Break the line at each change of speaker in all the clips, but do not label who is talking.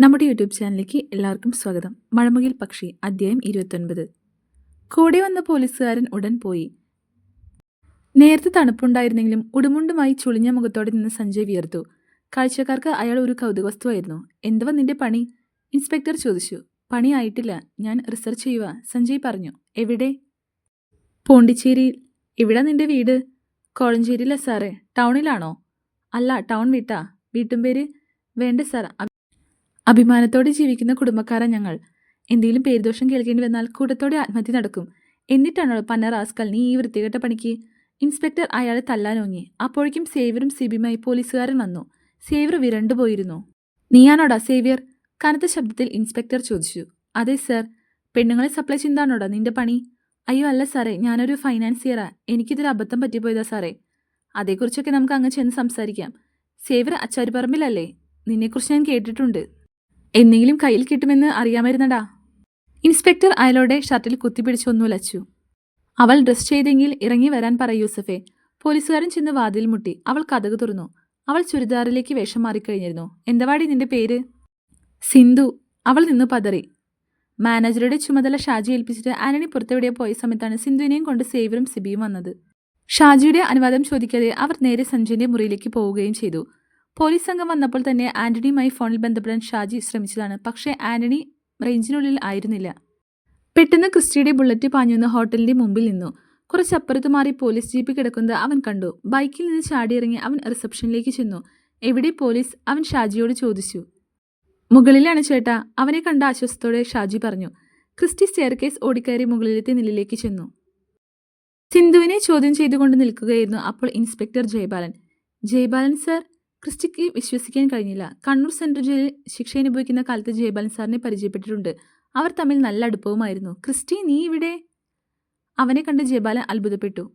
നമ്മുടെ യൂട്യൂബ് ചാനലിലേക്ക് എല്ലാവർക്കും സ്വാഗതം. മഴമുകിൽ പക്ഷി അധ്യായം ഇരുപത്തൊൻപത്. കൂടെ വന്ന പോലീസുകാരൻ ഉടൻ പോയി. നേരത്തെ തണുപ്പുണ്ടായിരുന്നെങ്കിലും ഉടുമുണ്ടുമായി ചുളിഞ്ഞ മുഖത്തോടെ നിന്ന് സഞ്ജയ് വിയർത്തു. കാഴ്ചക്കാർക്ക് അയാൾ ഒരു കൗതുക വസ്തുവായിരുന്നു എന്തുവാ നിന്റെ പണി? ഇൻസ്പെക്ടർ ചോദിച്ചു. പണി ആയിട്ടില്ല. ഞാൻ റിസർച്ച് ചെയ്യുക സഞ്ജയ് പറഞ്ഞു. എവിടെ? പോണ്ടിച്ചേരിയിൽ. എവിടാ നിന്റെ വീട്? കോഴഞ്ചേരിയിലെ സാറേ. ടൗണിലാണോ? അല്ല ടൗൺ വിട്ടാ. വീട്ടും പേര് വേണ്ട സാർ. അഭിമാനത്തോടെ ജീവിക്കുന്ന കുടുംബക്കാരാണ് ഞങ്ങൾ. എന്തെങ്കിലും പേരുദോഷം കേൾക്കേണ്ടി വന്നാൽ കൂട്ടത്തോടെ ആത്മഹത്യ നടക്കും. എന്നിട്ടാണോ പന്ന റാസ്കൽ നീ ഈ വൃത്തികെട്ട പണിക്ക്? ഇൻസ്പെക്ടർ അയാളെ തല്ലാനോങ്ങി. അപ്പോഴേക്കും സേവ്യറും സിബിയുമായി പോലീസുകാരൻ വന്നു. സേവ്യർ വിരണ്ടുപോയിരുന്നു നീയാണോടാ സേവ്യർ? കനത്ത ശബ്ദത്തിൽ ഇൻസ്പെക്ടർ ചോദിച്ചു. അതെ സർ. പെണ്ണുങ്ങളെ സപ്ലൈ ചെയ്യുന്നതാണോടാ നിന്റെ പണി? അയ്യോ അല്ല സാറേ. ഞാനൊരു ഫൈനാൻസിയറാ. എനിക്കിതൊരു അബദ്ധം പറ്റിപ്പോയതാ സാറേ. അതേക്കുറിച്ചൊക്കെ നമുക്ക് അങ്ങ് ചെന്ന് സംസാരിക്കാം. സേവ്യർ അച്ചാരിപ്പറമ്പിലല്ലേ? നിന്നെക്കുറിച്ച് ഞാൻ കേട്ടിട്ടുണ്ട്. എന്തെങ്കിലും കയ്യിൽ കിട്ടുമെന്ന് അറിയാമായിരുന്നടാ. ഇൻസ്പെക്ടർ അയാളുടെ ഷർട്ടിൽ കുത്തിപ്പിടിച്ച് ഒന്നുലച്ചു അവൾ ഡ്രസ് ചെയ്തെങ്കിൽ ഇറങ്ങി വരാൻ പറ യൂസഫെ. പോലീസുകാരൻ ചെന്ന് വാതിൽ മുട്ടി. അവൾ കഥക് തുറന്നു. അവൾ ചുരിദാറിലേക്ക് വേഷം മാറിക്കഴിഞ്ഞിരുന്നു. എന്തവാടി നിന്റെ പേര്? സിന്ധു. അവൾ നിന്ന് പതറി. മാനേജറുടെ ചുമതല ഷാജി ഏൽപ്പിച്ചിട്ട് ആനണി പുറത്തെവിടെ പോയ സമയത്താണ് സിന്ധുവിനെയും കൊണ്ട് സേവ്യറും സിബിയും വന്നത്. ഷാജിയുടെ അനുവാദം ചോദിക്കാതെ അവർ നേരെ സഞ്ജുവിന്റെ മുറിയിലേക്ക് പോവുകയും ചെയ്തു. പോലീസ് സംഘം വന്നപ്പോൾ തന്നെ ആന്റണിയുമായി ഫോണിൽ ബന്ധപ്പെടാൻ ഷാജി ശ്രമിച്ചതാണ്. പക്ഷേ ആന്റണി റേഞ്ചിനുള്ളിൽ ആയിരുന്നില്ല. പെട്ടെന്ന് ക്രിസ്റ്റിയുടെ ബുള്ളറ്റ് പാഞ്ഞുവന്ന് ഹോട്ടലിന്റെ മുമ്പിൽ നിന്നു. കുറച്ചപ്പുറത്ത് മാറി പോലീസ് ജീപ്പ് കിടക്കുന്നത് അവൻ കണ്ടു. ബൈക്കിൽ നിന്ന് ചാടിയിറങ്ങി അവൻ റിസപ്ഷനിലേക്ക് ചെന്നു. എവിടെ പോലീസ്? അവൻ ഷാജിയോട് ചോദിച്ചു. മുകളിലാണ് ചേട്ടാ. അവനെ കണ്ട ആശ്വാസത്തോടെ ഷാജി പറഞ്ഞു. ക്രിസ്റ്റി സ്റ്റെയർകേസ് ഓടിക്കയറി മുകളിലത്തെ നിലയിലേക്ക് ചെന്നു. സിന്ധുവിനെ ചോദ്യം ചെയ്തുകൊണ്ട് നിൽക്കുകയായിരുന്നു അപ്പോൾ ഇൻസ്പെക്ടർ ജയബാലൻ. ജയബാലൻ സർ? ക്രിസ്റ്റിക്ക് വിശ്വസിക്കാൻ കഴിഞ്ഞില്ല. കണ്ണൂർ സെൻട്രൽ ജയിലിൽ ശിക്ഷ അനുഭവിക്കുന്ന കാലത്ത് ജയബാലൻ സാറിനെ പരിചയപ്പെട്ടിട്ടുണ്ട്. അവർ തമ്മിൽ നല്ല അടുപ്പവുമായിരുന്നു. ക്രിസ്റ്റി നീ ഇവിടെ? അവനെ കണ്ട് ജയബാലൻ അത്ഭുതപ്പെട്ടു.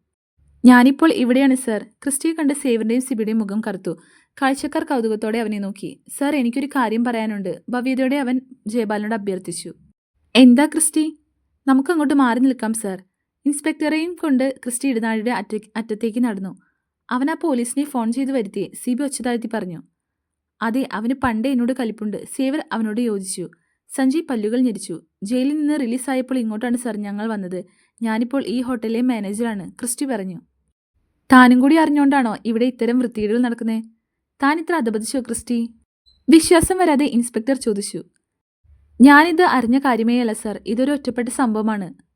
ഞാനിപ്പോൾ ഇവിടെയാണ് സർ. ക്രിസ്റ്റിയെ കണ്ട് സേവറിന്റെയും സിബിയുടെയും മുഖം കറുത്തു. കാഴ്ചക്കാർ കൗതുകത്തോടെ അവനെ നോക്കി. സർ എനിക്കൊരു കാര്യം പറയാനുണ്ട്. ഭവ്യതയോടെ അവൻ ജയബാലനോട് അഭ്യർത്ഥിച്ചു. എന്താ ക്രിസ്റ്റി? നമുക്കങ്ങോട്ട് മാറി നിൽക്കാം സർ. ഇൻസ്പെക്ടറെയും കൊണ്ട് ക്രിസ്റ്റി ഇടനാഴിയുടെ അറ്റ അറ്റത്തേക്ക് നടന്നു. അവൻ ആ പോലീസിനെ ഫോൺ ചെയ്ത് വരുത്തി സിബി ഒച്ചതാഴ്ത്തി പറഞ്ഞു. അതെ അവന് പണ്ടേ എന്നോട് കലിപ്പുണ്ട്. സേവർ അവനോട് യോജിച്ചു. സഞ്ജയ് പല്ലുകൾ ഞെരിച്ചു. ജയിലിൽ നിന്ന് റിലീസായപ്പോൾ ഇങ്ങോട്ടാണ് സർ ഞങ്ങൾ വന്നത്. ഞാനിപ്പോൾ ഈ ഹോട്ടലിലെ മാനേജറാണ്. ക്രിസ്റ്റി പറഞ്ഞു. താനും കൂടി അറിഞ്ഞുകൊണ്ടാണോ ഇവിടെ ഇത്തരം വൃത്തികേടുകൾ നടക്കുന്നത് താൻ ഇത്ര അധപതിച്ചോ ക്രിസ്റ്റി? വിശ്വാസം വരാതെ ഇൻസ്പെക്ടർ ചോദിച്ചു. ഞാനിത് അറിഞ്ഞ കാര്യമേ അല്ല സർ. ഇതൊരു ഒറ്റപ്പെട്ട സംഭവമാണ്.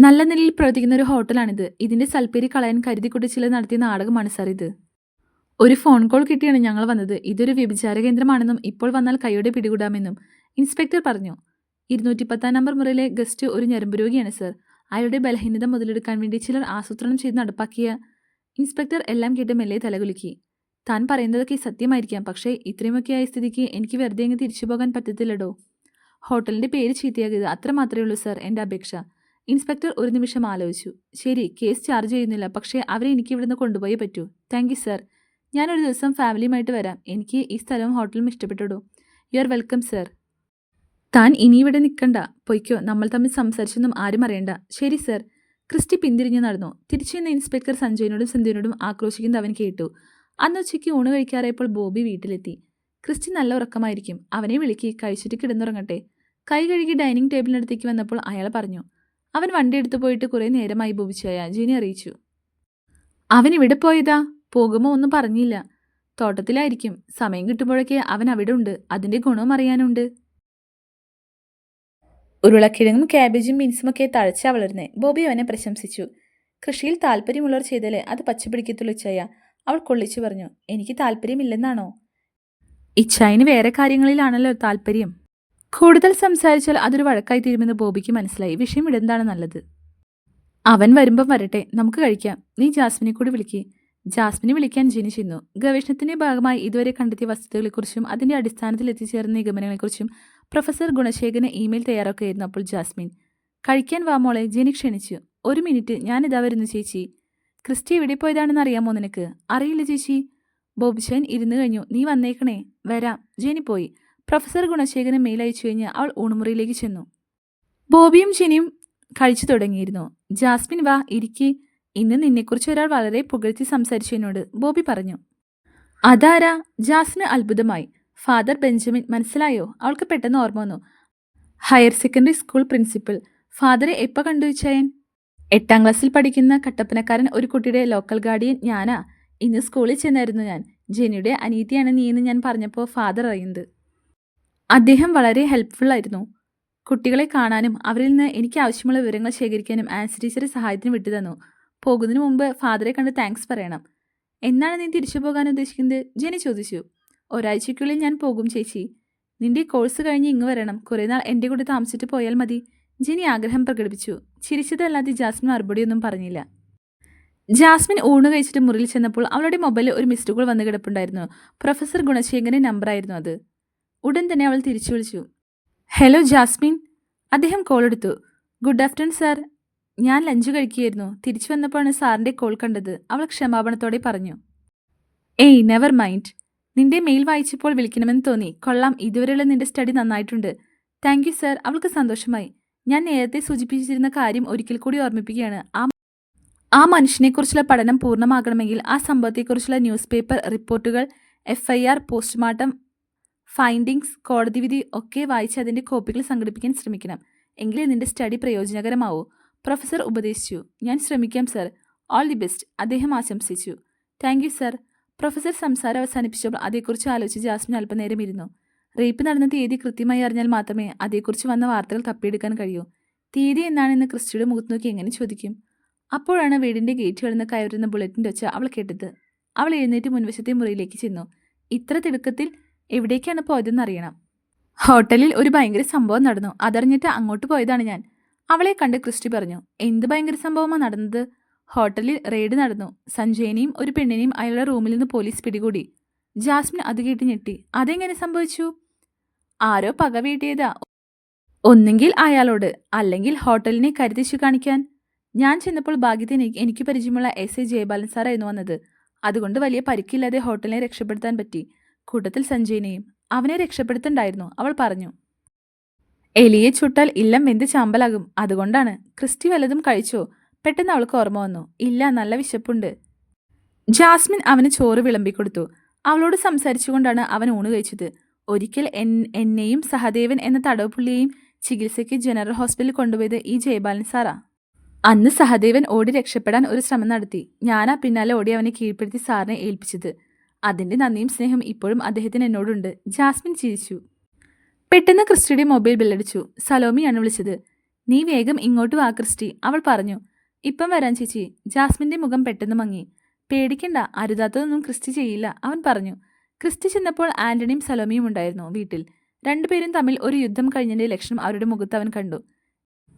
നല്ല നിലയിൽ പ്രവർത്തിക്കുന്ന ഒരു ഹോട്ടലാണിത്. ഇതിന്റെ സൽപ്പേരി കളയാൻ കരുതിക്കൂട്ടി ചില നടത്തിയ നാടകമാണ് സാർ ഇത്. ഒരു ഫോൺ കോൾ കിട്ടിയാണ് ഞങ്ങൾ വന്നത്. ഇതൊരു വ്യഭിചാര കേന്ദ്രമാണെന്നും ഇപ്പോൾ വന്നാൽ കൈയോടെ പിടികൂടാമെന്നും ഇൻസ്പെക്ടർ പറഞ്ഞു. ഇരുന്നൂറ്റി പത്താം നമ്പർ മുറിയിലെ ഗസ്റ്റ് ഒരു ഞരമ്പ് രോഗിയാണ് സർ. അയാളുടെ ബലഹീനത മുതലെടുക്കാൻ വേണ്ടി ചിലർ ആസൂത്രണം ചെയ്ത് നടപ്പാക്കിയ ഇൻസ്പെക്ടർ എല്ലാം കേട്ട് മെല്ലെ തലകുലുക്കി. താൻ പറയുന്നതൊക്കെ സത്യമായിരിക്കാം. പക്ഷേ ഇത്രയുമൊക്കെയായ സ്ഥിതിക്ക് എനിക്ക് വെറുതെ അങ്ങ് തിരിച്ചു പോകാൻ പറ്റത്തില്ലടോ. ഹോട്ടലിന്റെ പേര് ചീത്തയാകരുത്. അത്ര മാത്രമേ ഉള്ളൂ സർ എന്റെ അപേക്ഷ. ഇൻസ്പെക്ടർ ഒരു നിമിഷം ആലോചിച്ചു. ശരി കേസ് ചാർജ് ചെയ്യുന്നില്ല. പക്ഷേ അവരെ എനിക്ക് ഇവിടുന്ന് കൊണ്ടുപോയി പറ്റൂ. Thank you sir. ഞാനൊരു ദിവസം ഫാമിലിയുമായിട്ട് വരാം. എനിക്ക് ഈ സ്ഥലവും ഹോട്ടലും ഇഷ്ടപ്പെട്ടോ യു ആർ വെൽക്കം സർ. താൻ ഇനി ഇവിടെ നിൽക്കണ്ട. പൊയ്ക്കോ. നമ്മൾ തമ്മിൽ സംസാരിച്ചൊന്നും ആരും അറിയണ്ട. ശരി സർ. ക്രിസ്റ്റി പിന്തിരിഞ്ഞു നടന്നു. തിരിച്ചു ചെന്ന ഇൻസ്പെക്ടർ സഞ്ജയനോടും സിന്ധുവിനോടും ആക്രോശിക്കുന്നത് അവൻ കേട്ടു. അന്ന് ഉച്ചയ്ക്ക് ഊണ് കഴിക്കാറായപ്പോൾ ബോബി വീട്ടിലെത്തി. ക്രിസ്റ്റി നല്ല ഉറക്കമായിരിക്കും. അവനെ വിളിക്കി. കഴിച്ചിട്ട് കിടന്നുറങ്ങട്ടെ. കൈ കഴുകി ഡൈനിങ് ടേബിളിനടുത്തേക്ക് വന്നപ്പോൾ അയാൾ പറഞ്ഞു അവൻ വണ്ടി എടുത്തു പോയിട്ട് കുറേ നേരമായി ബോബിച്ചായ. ജിനി അറിയിച്ചു. അവൻ ഇവിടെ പോയതാ? പോകുമോ ഒന്നും പറഞ്ഞില്ല. തോട്ടത്തിലായിരിക്കും. സമയം കിട്ടുമ്പോഴൊക്കെ അവൻ അവിടെ ഉണ്ട്. അതിന്റെ ഗുണവും അറിയാനുണ്ട്. ഉരുളക്കിഴങ്ങും ക്യാബേജും മീൻസും ഒക്കെ തഴച്ച വളർന്നേ ബോബി അവനെ പ്രശംസിച്ചു. കൃഷിയിൽ താല്പര്യമുള്ളവർ ചെയ്തല്ലേ? അത് പച്ചപിടിക്കത്തുള്ളൂ ഇച്ചായ. അവൾ കൊള്ളിച്ചു പറഞ്ഞു. എനിക്ക് താല്പര്യമില്ലെന്നാണോ? ഇച്ചായന് വേറെ കാര്യങ്ങളിലാണല്ലോ താല്പര്യം. കൂടുതൽ സംസാരിച്ചാൽ അതൊരു വഴക്കായി തീരുമെന്ന് ബോബിക്ക് മനസ്സിലായി. വിഷയം ഇടെന്താണ് നല്ലത്? അവൻ വരുമ്പം വരട്ടെ. നമുക്ക് കഴിക്കാം. നീ ജാസ്മിനെ കൂടി വിളിക്കേ. ജാസ്മിനെ വിളിക്കാൻ ജിനി ചെന്നു. ഗവേഷണത്തിന്റെ ഭാഗമായി ഇതുവരെ കണ്ടെത്തിയ വസ്തുതകളെക്കുറിച്ചും അതിന്റെ അടിസ്ഥാനത്തിൽ എത്തിച്ചേർന്ന നിഗമനങ്ങളെക്കുറിച്ചും പ്രൊഫസർ ഗുണശേഖരന് ഇമെയിൽ തയ്യാറാക്കുകയായിരുന്നു അപ്പോൾ ജാസ്മിൻ. കഴിക്കാൻ വാമോളെ ജിനി ക്ഷണിച്ചു. ഒരു മിനിറ്റ്. ഞാൻ ഇതാ വരുന്നു ചേച്ചി. ക്രിസ്റ്റി എവിടെ പോയതാണെന്ന് അറിയാമോ നിനക്ക്? അറിയില്ല ചേച്ചി. ബോബിച്ചൻ ഇരുന്നു കഴിഞ്ഞു. നീ വന്നേക്കണേ. വരാം. ജെനി പോയി. പ്രൊഫസർ ഗുണശേഖരൻ മെയിൽ അയച്ചു കഴിഞ്ഞ് അവൾ ഊണുമുറിയിലേക്ക് ചെന്നു. ബോബിയും ജെനിയും കഴിച്ചു തുടങ്ങിയിരുന്നു. ജാസ്മിൻ വാ ഇരിക്കി. ഇന്ന് നിന്നെക്കുറിച്ച് ഒരാൾ വളരെ പുകഴ്ത്തി സംസാരിച്ചു എന്നോട് ബോബി പറഞ്ഞു. അതാരാ? ജാസ്മിൻ അത്ഭുതമായി. ഫാദർ ബെഞ്ചമിൻ മനസ്സിലായോ? അവൾക്ക് പെട്ടെന്ന് ഓർമ്മ വന്നു. Higher secondary school principal. ഫാദറെ എപ്പോൾ കണ്ടു വെച്ചായൻ എട്ടാം ക്ലാസ്സിൽ പഠിക്കുന്ന കട്ടപ്പനക്കാരൻ ഒരു കുട്ടിയുടെ ലോക്കൽ ഗാർഡിയൻ ഞാനാ. ഇന്ന് സ്കൂളിൽ ചെന്നായിരുന്നു ഞാൻ. ജെനിയുടെ അനീതിയാണ് നീ എന്ന് ഞാൻ പറഞ്ഞപ്പോൾ ഫാദർ അറിയുന്നത്. അദ്ദേഹം വളരെ ഹെൽപ്ഫുൾ ആയിരുന്നു. കുട്ടികളെ കാണാനും അവരിൽ നിന്ന് എനിക്ക് ആവശ്യമുള്ള വിവരങ്ങൾ ശേഖരിക്കാനും ആൻസ് ടീച്ചറെ സഹായത്തിന് വിട്ടു തന്നു. പോകുന്നതിന് മുമ്പ് ഫാദറെ കണ്ട് താങ്ക്സ് പറയണം. എന്നാണ് നീ തിരിച്ചു പോകാൻ ഉദ്ദേശിക്കുന്നത്? ജെനി ചോദിച്ചു. ഒരാഴ്ചയ്ക്കുള്ളിൽ ഞാൻ പോകും ചേച്ചി. നിന്റെ കോഴ്സ് കഴിഞ്ഞ് ഇങ്ങ് വരണം. കുറേ നാൾ എന്റെ കൂടെ താമസിച്ചിട്ട് പോയാൽ മതി. ജെനി ആഗ്രഹം പ്രകടിപ്പിച്ചു. ചിരിച്ചതല്ലാതെ ജാസ്മിൻ മറുപടിയൊന്നും പറഞ്ഞില്ല. ജാസ്മിൻ ഊണ് കഴിച്ചിട്ട് മുറിയിൽ ചെന്നപ്പോൾ അവളുടെ മൊബൈലിൽ ഒരു മിസ്ഡ് കോൾ വന്ന് കിടപ്പുണ്ടായിരുന്നു. പ്രൊഫസർ ഗുണശേഖരന്റെ നമ്പറായിരുന്നു അത്. ഉടൻ തന്നെ അവൾ തിരിച്ചു വിളിച്ചു. ഹലോ ജാസ്മിൻ അദ്ദേഹം കോൾ എടുത്തു. ഗുഡ് ആഫ്റ്റർനൂൺ സാർ ഞാൻ ലഞ്ച് കഴിക്കുകയായിരുന്നു. തിരിച്ചു വന്നപ്പോഴാണ് സാറിന്റെ കോൾ കണ്ടത്. അവൾ ക്ഷമാപണത്തോടെ പറഞ്ഞു. ഏയ് നെവർ മൈൻഡ് നിന്റെ മെയിൽ വായിച്ചപ്പോൾ വിളിക്കണമെന്ന് തോന്നി. കൊള്ളാം. ഇതുവരെയുള്ള നിന്റെ സ്റ്റഡി നന്നായിട്ടുണ്ട്. താങ്ക് യു സർ അവൾക്ക് സന്തോഷമായി. ഞാൻ നേരത്തെ സൂചിപ്പിച്ചിരുന്ന കാര്യം ഒരിക്കൽ കൂടി ഓർമ്മിപ്പിക്കുകയാണ്. ആ ആ മനുഷ്യനെക്കുറിച്ചുള്ള പഠനം പൂർണമാകണമെങ്കിൽ ആ സംഭവത്തെക്കുറിച്ചുള്ള ന്യൂസ് പേപ്പർ റിപ്പോർട്ടുകൾ F I R postmortem findings കോടതി വിധി ഒക്കെ വായിച്ച് അതിന്റെ കോപ്പികൾ സംഘടിപ്പിക്കാൻ ശ്രമിക്കണം. എങ്കിലേ നിന്റെ സ്റ്റഡി പ്രയോജനകരമാവൂ. പ്രൊഫസർ ഉപദേശിച്ചു. ഞാൻ ശ്രമിക്കാം സർ. All the best. അദ്ദേഹം ആശംസിച്ചു. Thank you sir. പ്രൊഫസർ സംസാരം അവസാനിപ്പിച്ചപ്പോൾ അതേക്കുറിച്ച് ആലോചിച്ച് ജാസ്മിൻ അല്പനേരം ഇരുന്നു റേപ്പ് നടന്ന തീയതി കൃത്യമായി അറിഞ്ഞാൽ മാത്രമേ അതേക്കുറിച്ച് വന്ന വാർത്തകൾ തപ്പിയെടുക്കാൻ കഴിയൂ. തീയതി എന്നാണെന്ന് ക്രിസ്റ്റിയുടെ മുഖത്ത് നോക്കി എങ്ങനെ ചോദിക്കും? അപ്പോഴാണ് വീടിന്റെ ഗേറ്റ് കടന്ന് കയറുന്ന ബുള്ളറ്റിന്റെ ഒച്ച അവൾ കേട്ടത്. അവൾ എഴുന്നേറ്റ് മുൻവശത്തെ മുറിയിലേക്ക് ചെന്നു. ഇത്ര തിടുക്കത്തിൽ എവിടേക്കാണ് പോയതെന്ന് അറിയണം ഹോട്ടലിൽ ഒരു ഭയങ്കര സംഭവം നടന്നു. അതറിഞ്ഞിട്ട് അങ്ങോട്ട് പോയതാണ് ഞാൻ. അവളെ കണ്ട് ക്രിസ്റ്റി പറഞ്ഞു എന്ത് ഭയങ്കര സംഭവമാണ് നടന്നത്? ഹോട്ടലിൽ റെയ്ഡ് നടന്നു. സഞ്ജയനെയും ഒരു പെണ്ണിനെയും അയാളുടെ റൂമിൽ നിന്ന് പോലീസ് പിടികൂടി. ജാസ്മിൻ അത് കേട്ട് ഞെട്ടി. അതെങ്ങനെ സംഭവിച്ചു? ആരോ പക വീട്ടിയതാ. ഒന്നെങ്കിൽ അയാളോട് അല്ലെങ്കിൽ ഹോട്ടലിനെ കരുതിച്ചു കാണിക്കാൻ. ഞാൻ ചെന്നപ്പോൾ ഭാഗ്യത്തിന് എനിക്ക് പരിചയമുള്ള എസ്. എ. ജയബാലൻ സാറായിരുന്നു വന്നത്. അതുകൊണ്ട് വലിയ പരിക്കില്ലാതെ ഹോട്ടലിനെ രക്ഷപ്പെടുത്താൻ പറ്റി. കൂട്ടത്തിൽ സഞ്ജീനയും അവനെ രക്ഷപ്പെടുത്തണ്ടായിരുന്നു. അവൾ പറഞ്ഞു എലിയെ ചുട്ടാൽ ഇല്ലം വെന്ത് ചാമ്പലാകും. അതുകൊണ്ടാണ് ക്രിസ്റ്റി വല്ലതും കഴിച്ചോ? പെട്ടെന്ന് അവൾക്ക് ഓർമ്മ വന്നു. ഇല്ല നല്ല വിശപ്പുണ്ട്. ജാസ്മിൻ അവന് ചോറ് വിളമ്പിക്കൊടുത്തു. അവളോട് സംസാരിച്ചുകൊണ്ടാണ് അവൻ ഊണ് കഴിച്ചത്. ഒരിക്കൽ എൻ എന്നെയും സഹദേവൻ എന്ന തടവുപുള്ളിയെയും ചികിത്സയ്ക്ക് ജനറൽ ഹോസ്പിറ്റലിൽ കൊണ്ടുപോയത് ഈ ജയബാലൻ സാറാ. അന്ന് സഹദേവൻ ഓടി രക്ഷപ്പെടാൻ ഒരു ശ്രമം നടത്തി. ഞാനാ പിന്നാലെ ഓടി അവനെ കീഴ്പ്പെടുത്തി സാറിനെ ഏൽപ്പിച്ചത്. അതിന്റെ നന്ദിയും സ്നേഹം ഇപ്പോഴും അദ്ദേഹത്തിന് എന്നോടുണ്ട്. ജാസ്മിൻ ചിരിച്ചു. പെട്ടെന്ന് ക്രിസ്റ്റിയുടെ മൊബൈൽ ബില്ലടിച്ചു സലോമിയാണ് വിളിച്ചത്. നീ വേഗം ഇങ്ങോട്ട് വാ ക്രിസ്റ്റി അവൾ പറഞ്ഞു. ഇപ്പം വരാൻ ചേച്ചി. ജാസ്മിന്റെ മുഖം പെട്ടെന്ന് മങ്ങി. പേടിക്കണ്ട അരുതാത്തതൊന്നും ക്രിസ്റ്റി ചെയ്യില്ല അവൻ പറഞ്ഞു. ക്രിസ്റ്റി ചെന്നപ്പോൾ ആന്റണിയും സലോമിയും ഉണ്ടായിരുന്നു വീട്ടിൽ. രണ്ടുപേരും തമ്മിൽ ഒരു യുദ്ധം കഴിഞ്ഞതിന്റെ ലക്ഷണം അവരുടെ മുഖത്ത് അവൻ കണ്ടു.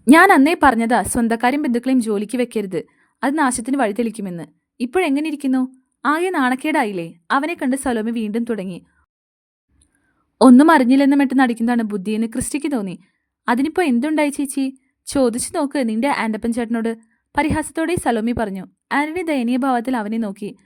ഞാൻ അന്നേ പറഞ്ഞതാ സ്വന്തക്കാരും ബന്ധുക്കളെയും ജോലിക്ക് വെക്കരുത്. അത് നാശത്തിന് വഴിതെളിക്കുമെന്ന്. ഇപ്പോഴെങ്ങനെ ഇരിക്കുന്നു? ആകെ നാണക്കേടായില്ലേ? അവനെ കണ്ട് സലോമി വീണ്ടും തുടങ്ങി. ഒന്നും അറിഞ്ഞില്ലെന്ന് മറ്റും നടിക്കുന്നതാണ് ബുദ്ധിയെന്ന് ക്രിസ്റ്റിക്ക് തോന്നി. അതിനിപ്പോ എന്തുണ്ടായി ചേച്ചി? ചോദിച്ചു നോക്ക് നിന്റെ ആൻഡപ്പൻ ചേട്ടനോട്. പരിഹാസത്തോടെ സലോമി പറഞ്ഞു. ആന്റണി ദയനീയ ഭാവത്തിൽ അവനെ നോക്കി.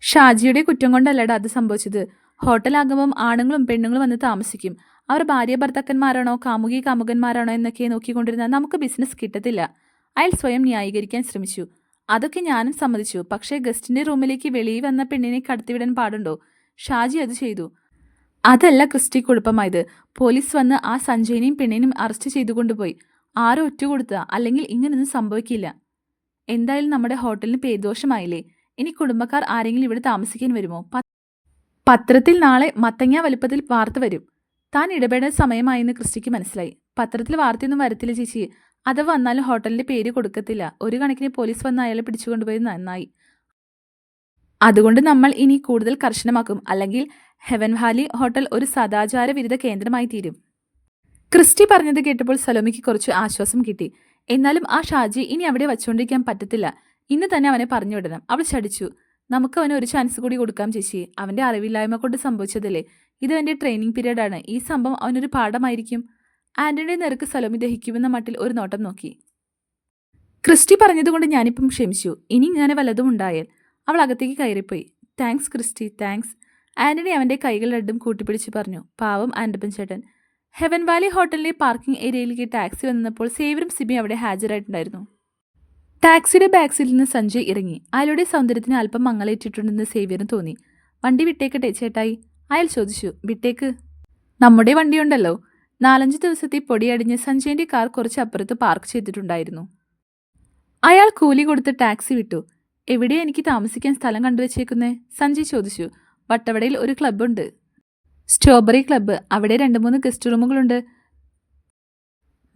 ഷാജിയുടെ കുറ്റം കൊണ്ടല്ലടാ അത് സംഭവിച്ചത്. ഹോട്ടലാകുമ്പം ആണുങ്ങളും പെണ്ണുങ്ങളും വന്ന് താമസിക്കും. അവർ ഭാര്യ ഭർത്താക്കന്മാരാണോ കാമുകി കാമുകന്മാരാണോ എന്നൊക്കെ നോക്കിക്കൊണ്ടിരുന്നാൽ നമുക്ക് ബിസിനസ് കിട്ടത്തില്ല. അയാൾ സ്വയം ന്യായീകരിക്കാൻ ശ്രമിച്ചു. അതൊക്കെ ഞാനും സമ്മതിച്ചു. പക്ഷേ ഗസ്റ്റിന്റെ റൂമിലേക്ക് വെളിയിൽ വന്ന പെണ്ണിനെ കടത്തിവിടാൻ പാടുണ്ടോ? ഷാജി അത് ചെയ്തു. അതല്ല ക്രിസ്റ്റി കുഴപ്പമായത്. പോലീസ് വന്ന് ആ സഞ്ജയനെയും പെണ്ണിനെയും അറസ്റ്റ് ചെയ്തു കൊണ്ടുപോയി. ആരോ ഒറ്റുകൊടുത്ത അല്ലെങ്കിൽ ഇങ്ങനൊന്നും സംഭവിക്കില്ല. എന്തായാലും നമ്മുടെ ഹോട്ടലിന് പേദോഷമായില്ലേ ഇനി കുടുംബക്കാർ ആരെങ്കിലും ഇവിടെ താമസിക്കാൻ വരുമോ? പത്രത്തിൽ നാളെ മത്തങ്ങ വലുപ്പത്തിൽ വാർത്ത വരും. താൻ ഇടപെടേണ്ട സമയമായെന്ന് ക്രിസ്റ്റിക്ക് മനസ്സിലായി. പത്രത്തിൽ വാർത്തയൊന്നും വരത്തില്ല ചേച്ചി. അത് വന്നാലും ഹോട്ടലിന്റെ പേര് കൊടുക്കത്തില്ല. ഒരു കണക്കിന് പോലീസ് വന്ന് അയാളെ പിടിച്ചുകൊണ്ടുപോയി നന്നായി. അതുകൊണ്ട് നമ്മൾ ഇനി കൂടുതൽ കർശനമാക്കും. അല്ലെങ്കിൽ ഹെവൻ വാലി ഹോട്ടൽ ഒരു സദാചാര വിരുദ്ധ കേന്ദ്രമായി തീരും. ക്രിസ്റ്റി പറഞ്ഞത് കേട്ടപ്പോൾ സലോമിക്ക് കുറച്ച് ആശ്വാസം കിട്ടി. എന്നാലും ആ ഷാജി ഇനി അവിടെ വച്ചുകൊണ്ടിരിക്കാൻ പറ്റത്തില്ല. ഇന്ന് തന്നെ അവനെ പറഞ്ഞു വിടണം. അവൾ ചടിച്ചു നമുക്ക് അവന് ഒരു ചാൻസ് കൂടി കൊടുക്കാം ചേച്ചി. അവന്റെ അറിവില്ലായ്മ കൊണ്ട് സംഭവിച്ചതല്ലേ? ഇത് അവന്റെ ട്രെയിനിങ് പീരീഡാണ് ഈ സംഭവം അവനൊരു പാഠമായിരിക്കും. ആന്റണിയുടെ നിരക്ക് സലോമി ദഹിക്കുമെന്ന മട്ടിൽ ഒരു നോട്ടം നോക്കി. ക്രിസ്റ്റി പറഞ്ഞതുകൊണ്ട് ഞാനിപ്പം ക്ഷമിച്ചു. ഇനി ഇങ്ങനെ വല്ലതും ഉണ്ടായാൽ അവൾ അകത്തേക്ക് കയറിപ്പോയി. Thanks Christy thanks. ആന്റണി അവന്റെ കൈകൾ രണ്ടും കൂട്ടിപ്പിടിച്ച് പറഞ്ഞു. പാവം ആൻഡപ്പൻ ചേട്ടൻ. ഹെവൻ വാലി ഹോട്ടലിലെ പാർക്കിംഗ് ഏരിയയിലേക്ക് ടാക്സി വന്നപ്പോൾ സേവരും സിബി അവിടെ ഹാജരായിട്ടുണ്ടായിരുന്നു. ടാക്സിയുടെ ബാക്ക് സീറ്റിൽ നിന്ന് സഞ്ജയ് ഇറങ്ങി. അയാളുടെ സൗന്ദര്യത്തിന് അല്പം മങ്ങലേറ്റിട്ടുണ്ടെന്ന് സേവ്യറിന് തോന്നി. വണ്ടി വിട്ടേക്കട്ടെ ചേട്ടായി. അയാൾ ചോദിച്ചു. വിട്ടേക്ക്. നമ്മുടെ വണ്ടിയുണ്ടല്ലോ. നാലഞ്ച് ദിവസത്തെ പൊടിയടിഞ്ഞ് സഞ്ജയന്റെ കാർ കുറച്ച് അപ്പുറത്ത് പാർക്ക് ചെയ്തിട്ടുണ്ടായിരുന്നു. അയാൾ കൂലി കൊടുത്ത് ടാക്സി വിട്ടു. എവിടെയാ എനിക്ക് താമസിക്കാൻ സ്ഥലം കണ്ടുവച്ചേക്കുന്നേ സഞ്ജയ് ചോദിച്ചു. വട്ടവടയിൽ ഒരു ക്ലബ്ബുണ്ട്. Strawberry club. അവിടെ രണ്ട് മൂന്ന് ഗസ്റ്റ് റൂമുകളുണ്ട്.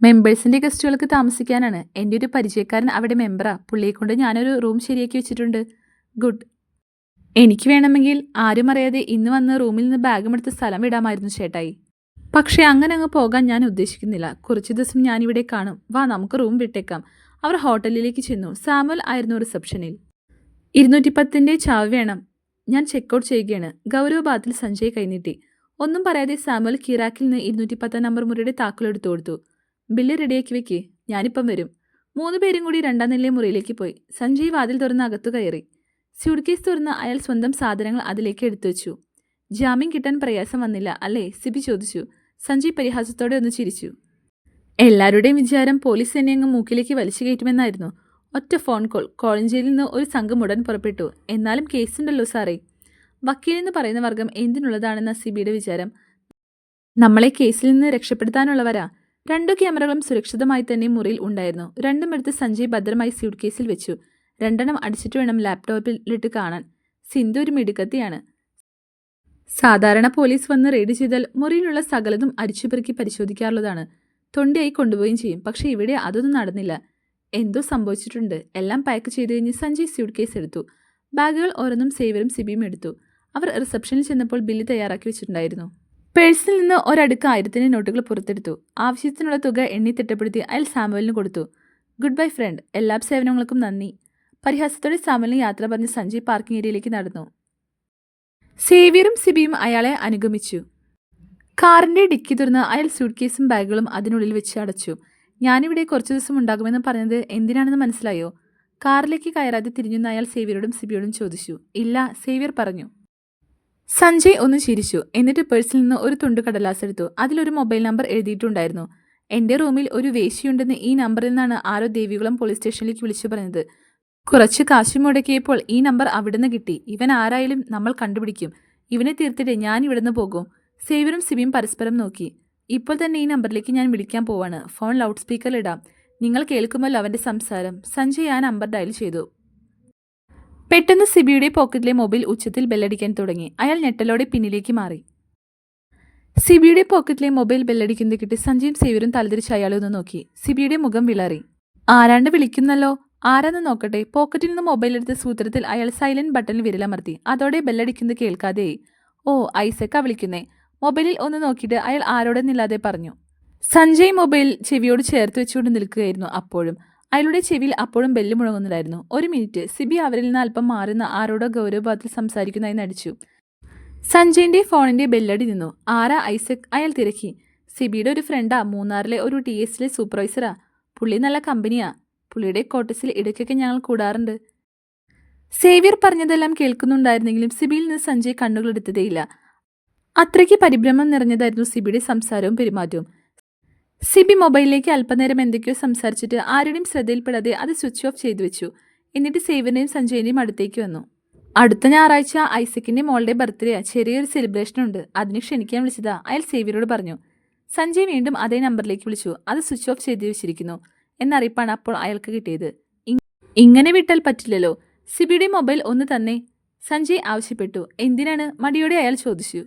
മെമ്പേഴ്സിന്റെ ഗസ്റ്റുകൾക്ക് താമസിക്കാനാണ്. എന്റെ ഒരു പരിചയക്കാരൻ അവിടെ മെമ്പറാ. പുള്ളിയെ കൊണ്ട് ഞാനൊരു റൂം ശരിയാക്കി വെച്ചിട്ടുണ്ട്. ഗുഡ്. എനിക്ക് വേണമെങ്കിൽ ആരും അറിയാതെ ഇന്ന് വന്ന് റൂമിൽ നിന്ന് ബാഗും എടുത്ത് സ്ഥലം വിടാമായിരുന്നു ചേട്ടായി. പക്ഷേ അങ്ങനെ അങ്ങ് പോകാൻ ഞാൻ ഉദ്ദേശിക്കുന്നില്ല. കുറച്ച് ദിവസം ഞാനിവിടെ കാണും. വാ നമുക്ക് റൂം വിട്ടേക്കാം. അവർ ഹോട്ടലിലേക്ക് ചെന്നു. സാമുൽ ആയിരുന്നു റിസപ്ഷനിൽ. ഇരുന്നൂറ്റി പത്തിന്റെ ചാവ് വേണം. ഞാൻ ചെക്കൗട്ട് ചെയ്യുകയാണ്. ഗൗരവബാത്തിൽ സഞ്ജയ് കൈനീട്ടി. ഒന്നും പറയാതെ സാമുൽ കിറാക്കിൽ നിന്ന് ഇരുന്നൂറ്റി പത്താം നമ്പർ മുറിയുടെ താക്കോലെടുത്തു കൊടുത്തു. ബില്ല് റെഡിയാക്കി വെക്കേ. ഞാനിപ്പം വരും. മൂന്ന് പേരും കൂടി രണ്ടാം നിലയിലെ മുറിയിലേക്ക് പോയി. സഞ്ജയ് വാതിൽ തുറന്ന് അകത്തു കയറി. സ്യൂട്ട് കേസ് തുറന്ന് അയാൾ സ്വന്തം സാധനങ്ങൾ അതിലേക്ക് എടുത്തു വെച്ചു. ജാമ്യം കിട്ടാൻ പ്രയാസം വന്നില്ല അല്ലേ? സിബി ചോദിച്ചു. സഞ്ജയ് പരിഹാസത്തോടെ ഒന്ന് ചിരിച്ചു. എല്ലാവരുടെയും വിചാരം പോലീസ് തന്നെ അങ്ങ് മൂക്കിലേക്ക് വലിച്ചു കയറ്റുമെന്നായിരുന്നു. ഒറ്റ ഫോൺ കോൾ കോളഞ്ചേരിയിൽ നിന്ന് ഒരു സംഘം ഉടൻ പുറപ്പെട്ടു. എന്നാലും കേസുണ്ടല്ലോ സാറേ. വക്കീലെന്ന് പറയുന്ന വർഗം എന്തിനുള്ളതാണെന്ന സിബിയുടെ വിചാരം. നമ്മളെ കേസിൽ നിന്ന് രക്ഷപ്പെടുത്താനുള്ളവരാ. രണ്ടു ക്യാമറകളും സുരക്ഷിതമായി തന്നെ മുറിയിൽ ഉണ്ടായിരുന്നു. രണ്ടും എടുത്ത് സഞ്ജയ് ഭദ്രമായി സ്യൂട്ട് കേസിൽ വെച്ചു. രണ്ടെണ്ണം അടിച്ചിട്ട് വേണം ലാപ്ടോപ്പിലിട്ട് കാണാൻ. സിന്ധു ഒരു മിടുക്കത്തിയാണ്. സാധാരണ പോലീസ് വന്ന് റെയ്ഡ് ചെയ്താൽ മുറിയിലുള്ള സകലതും അരിച്ചുപെറുക്കി പരിശോധിക്കാറുള്ളതാണ്. തൊണ്ടിയായി കൊണ്ടുപോവുകയും ചെയ്യും. പക്ഷേ ഇവിടെ അതൊന്നും നടന്നില്ല. എന്തോ സംഭവിച്ചിട്ടുണ്ട്. എല്ലാം പാക്ക് ചെയ്ത് കഴിഞ്ഞ് സഞ്ജയ് സ്യൂട്ട് കേസ് എടുത്തു. ബാഗുകൾ ഓരോന്നും സേവരും സിബിയും എടുത്തു. അവർ റിസപ്ഷനിൽ ചെന്നപ്പോൾ ബില്ല് തയ്യാറാക്കി വെച്ചിട്ടുണ്ടായിരുന്നു. പേഴ്സിൽ നിന്ന് ഒരടുക്ക് ആയിരത്തിന് നോട്ടുകൾ പുറത്തെടുത്തു. ആവശ്യത്തിനുള്ള തുക എണ്ണി തിട്ടപ്പെടുത്തി അയാൾ സാമുവലിന് കൊടുത്തു. Goodbye friend. എല്ലാ സേവനങ്ങൾക്കും നന്ദി. പരിഹാസത്തോടെ സാമുവലിന് യാത്ര പറഞ്ഞ് സഞ്ജയ് പാർക്കിംഗ് ഏരിയയിലേക്ക് നടന്നു. സേവ്യറും സിബിയും അയാളെ അനുഗമിച്ചു. കാറിന്റെ ഡിക്കി തുറന്ന് അയാൾ സ്യൂട്ട് കേസും ബാഗുകളും അതിനുള്ളിൽ വെച്ച് അടച്ചു. ഞാനിവിടെ കുറച്ചു ദിവസം ഉണ്ടാകുമെന്ന് പറഞ്ഞത് എന്തിനാണെന്ന് മനസ്സിലായോ? കാറിലേക്ക് കയറാതെ തിരിഞ്ഞുന്ന അയാൾ സേവ്യരോടും സിബിയോടും ചോദിച്ചു. ഇല്ല സേവ്യർ പറഞ്ഞു. സഞ്ജയ് ഒന്ന് ചിരിച്ചു. എന്നിട്ട് പേഴ്സിൽ നിന്ന് ഒരു തുണ്ട് കടലാസ് എടുത്തു. അതിലൊരു മൊബൈൽ നമ്പർ എഴുതിയിട്ടുണ്ടായിരുന്നു. എന്റെ റൂമിൽ ഒരു വേശിയുണ്ടെന്ന് ഈ നമ്പറിൽ നിന്നാണ് ആരോ ദേവികുളം പോലീസ് സ്റ്റേഷനിലേക്ക് വിളിച്ചു പറഞ്ഞത്. കുറച്ച് കാശ് മുടക്കിയപ്പോൾ ഈ നമ്പർ അവിടുന്ന് കിട്ടി. ഇവൻ ആരായാലും നമ്മൾ കണ്ടുപിടിക്കും. ഇവനെ തീർത്തിട്ട് ഞാൻ ഇവിടുന്ന് പോകും. സേവ്യറും സിബിയും പരസ്പരം നോക്കി. ഇപ്പോൾ തന്നെ ഈ നമ്പറിലേക്ക് ഞാൻ വിളിക്കാൻ പോവാണ്. ഫോൺ ലൗഡ് സ്പീക്കറിൽ ഇടാം. നിങ്ങൾ കേൾക്കുമല്ലോ അവന്റെ സംസാരം. സഞ്ജയ് ആ നമ്പർ ഡയൽ ചെയ്തു. പെട്ടെന്ന് സിബിയുടെ പോക്കറ്റിലെ മൊബൈൽ ഉച്ചത്തിൽ ബെല്ലടിക്കാൻ തുടങ്ങി. അയാൾ ഞെട്ടലോടെ പിന്നിലേക്ക് മാറി. സിബിയുടെ പോക്കറ്റിലെ മൊബൈൽ ബെല്ലടിക്കുന്നത് കിട്ടി സഞ്ജയും സേവ്യരും തലതിരിച്ച് അയാളെ ഒന്ന് നോക്കി. സിബിയുടെ മുഖം വിളറി. ആരാണ്ട് വിളിക്കുന്നല്ലോ? ആരാന്ന് നോക്കട്ടെ. പോക്കറ്റിൽ നിന്ന് മൊബൈൽ എടുത്ത സൂത്രത്തിൽ അയാൾ സൈലന്റ് ബട്ടണിൽ വിരലമർത്തി അതോടെ ബെല്ലടിക്കുന്നത് കേൾക്കാതെയായി ഓ ഐസക്കാ വിളിക്കുന്നേ. മൊബൈലിൽ ഒന്ന് നോക്കിയിട്ട് അയാൾ ആരോടെന്നില്ലാതെ പറഞ്ഞു. സഞ്ജയ് മൊബൈൽ ചെവിയോട് ചേർത്ത് വെച്ചുകൊണ്ട് നിൽക്കുകയായിരുന്നു അപ്പോഴും. അയാളുടെ ചെവിയിൽ അപ്പോഴും ബെല്ല് മുഴങ്ങുന്നുണ്ടായിരുന്നു. ഒരു മിനിറ്റ് സിബി അവരിൽ നിന്ന് അല്പം മാറുന്ന ആരോടോ ഗൗരവഭാവത്തിൽ സംസാരിക്കുന്നതായി നടിച്ചു. സഞ്ജയിന്റെ ഫോണിന്റെ ബെല്ലടി നിന്നു. ആരാ ഐസക്? അയാൾ തിരക്കി. സിബിയുടെ ഒരു ഫ്രണ്ടാ മൂന്നാറിലെ ഒരു ടി എസിലെ സൂപ്പർവൈസറാ പുള്ളി നല്ല കമ്പനിയാ പുള്ളിയുടെ കോട്ടസിൽ ഇടയ്ക്കൊക്കെ ഞങ്ങൾ കൂടാറുണ്ട്. സേവ്യർ പറഞ്ഞതെല്ലാം കേൾക്കുന്നുണ്ടായിരുന്നെങ്കിലും സിബിയിൽ നിന്ന് സഞ്ജയ് കണ്ണുകളെടുത്തതേയില്ല അത്രയ്ക്ക് പരിഭ്രമം നിറഞ്ഞതായിരുന്നു സിബിയുടെ സംസാരവും പെരുമാറ്റവും. സിബി മൊബൈലിലേക്ക് അല്പനേരം എന്തൊക്കെയോ സംസാരിച്ചിട്ട് ആരുടെയും ശ്രദ്ധയിൽപ്പെടാതെ അത് സ്വിച്ച് ഓഫ് ചെയ്തു വെച്ചു. എന്നിട്ട് സേവ്യറിനെയും സഞ്ജയിനെയും അടുത്തേക്ക് വന്നു. അടുത്ത ഞായറാഴ്ച ഐസക്കിന്റെ മോളുടെ ബർത്ത്ഡേ ചെറിയൊരു സെലിബ്രേഷൻ ഉണ്ട്. അതിന് ക്ഷണിക്കാൻ വിളിച്ചതാ അയാൾ സേവ്യരോട് പറഞ്ഞു. സഞ്ജയ് വീണ്ടും അതേ നമ്പറിലേക്ക് വിളിച്ചു. അത് സ്വിച്ച് ഓഫ് ചെയ്തു വെച്ചിരിക്കുന്നു. എന്നറിയിപ്പാണ് അപ്പോൾ അയാൾക്ക് കിട്ടിയത്. ഇങ്ങനെ വിട്ടാൽ പറ്റില്ലല്ലോ. സിബിയുടെ മൊബൈൽ ഒന്ന് തന്നെ. സഞ്ജയ് ആവശ്യപ്പെട്ടു. എന്തിനാണ് മടിയോടെ അയാൾ ചോദിച്ചു.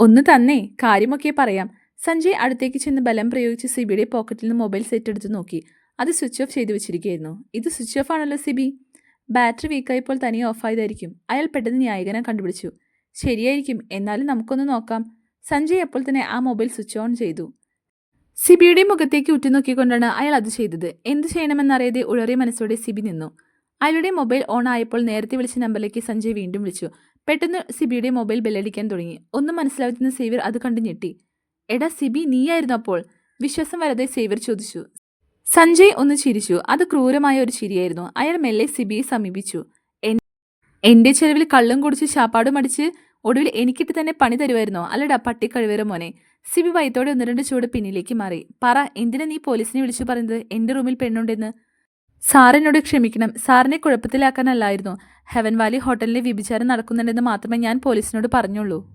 ഒന്ന് തന്നെ. കാര്യമൊക്കെ പറയാം. സഞ്ജയ് അടുത്തേക്ക് ചെന്ന് ബലം പ്രയോഗിച്ച് സിബിയുടെ പോക്കറ്റിൽ നിന്ന് മൊബൈൽ സെറ്റ് എടുത്ത് നോക്കി. അത് സ്വിച്ച് ഓഫ് ചെയ്തു വെച്ചിരിക്കുകയായിരുന്നു. ഇത് സ്വിച്ച് ഓഫ് ആണല്ലോ സിബി. ബാറ്ററി വീക്കായപ്പോൾ തനിയെ ഓഫായതായിരിക്കും അയാൾ പെട്ടെന്ന് ന്യായീകരണം കണ്ടുപിടിച്ചു. ശരിയായിരിക്കും. എന്നാലും നമുക്കൊന്ന് നോക്കാം. സഞ്ജയ് അപ്പോൾ തന്നെ ആ മൊബൈൽ സ്വിച്ച് ഓൺ ചെയ്തു. സിബിയുടെ മുഖത്തേക്ക് ഉറ്റുനോക്കിക്കൊണ്ടാണ് അയാൾ അത് ചെയ്തത്. എന്ത് ചെയ്യണമെന്നറിയാതെ ഉഴറിയ മനസ്സോടെ സിബി നിന്നു. അയാളുടെ മൊബൈൽ ഓൺ ആയപ്പോൾ നേരത്തെ വിളിച്ച നമ്പറിലേക്ക് സഞ്ജയ് വീണ്ടും വിളിച്ചു. പെട്ടെന്ന് സിബിയുടെ മൊബൈൽ ബെല്ലടിക്കാൻ തുടങ്ങി. ഒന്നും മനസ്സിലാവുന്ന സേവ്യർ അത് കണ്ടു ഞെട്ടി. എടാ സിബി നീയായിരുന്നു അപ്പോൾ? വിശ്വാസം വരാതെ സേവ്യർ ചോദിച്ചു. സഞ്ജയ് ഒന്ന് ചിരിച്ചു. അത് ക്രൂരമായ ഒരു ചിരിയായിരുന്നു. അയാൾ മെല്ലെ സിബിയെ സമീപിച്ചു. എന്റെ ചെലവിൽ കള്ളും കുടിച്ച് ശാപ്പാടും അടിച്ച് ഒടുവിൽ എനിക്കിട്ട് തന്നെ പണി തരുമായിരുന്നോ അല്ലടാ പട്ടിക്കഴിവേറ മോനെ. സിബി വൈത്തോടെ ഒന്ന് രണ്ട് ചൂട് പിന്നിലേക്ക് മാറി. പറ എന്തിനാ നീ പോലീസിനെ വിളിച്ചു പറയുന്നത്? എന്റെ റൂമിൽ പെണ്ണുണ്ടെന്ന്. സാറിനോട് ക്ഷമിക്കണം. സാറിനെ കുഴപ്പത്തിലാക്കാനല്ലായിരുന്നു. ഹെവൻ വാലി ഹോട്ടലിലെ വ്യഭിചാരം നടക്കുന്നുണ്ടെന്ന് മാത്രമേ ഞാൻ പോലീസിനോട് പറഞ്ഞുള്ളൂ.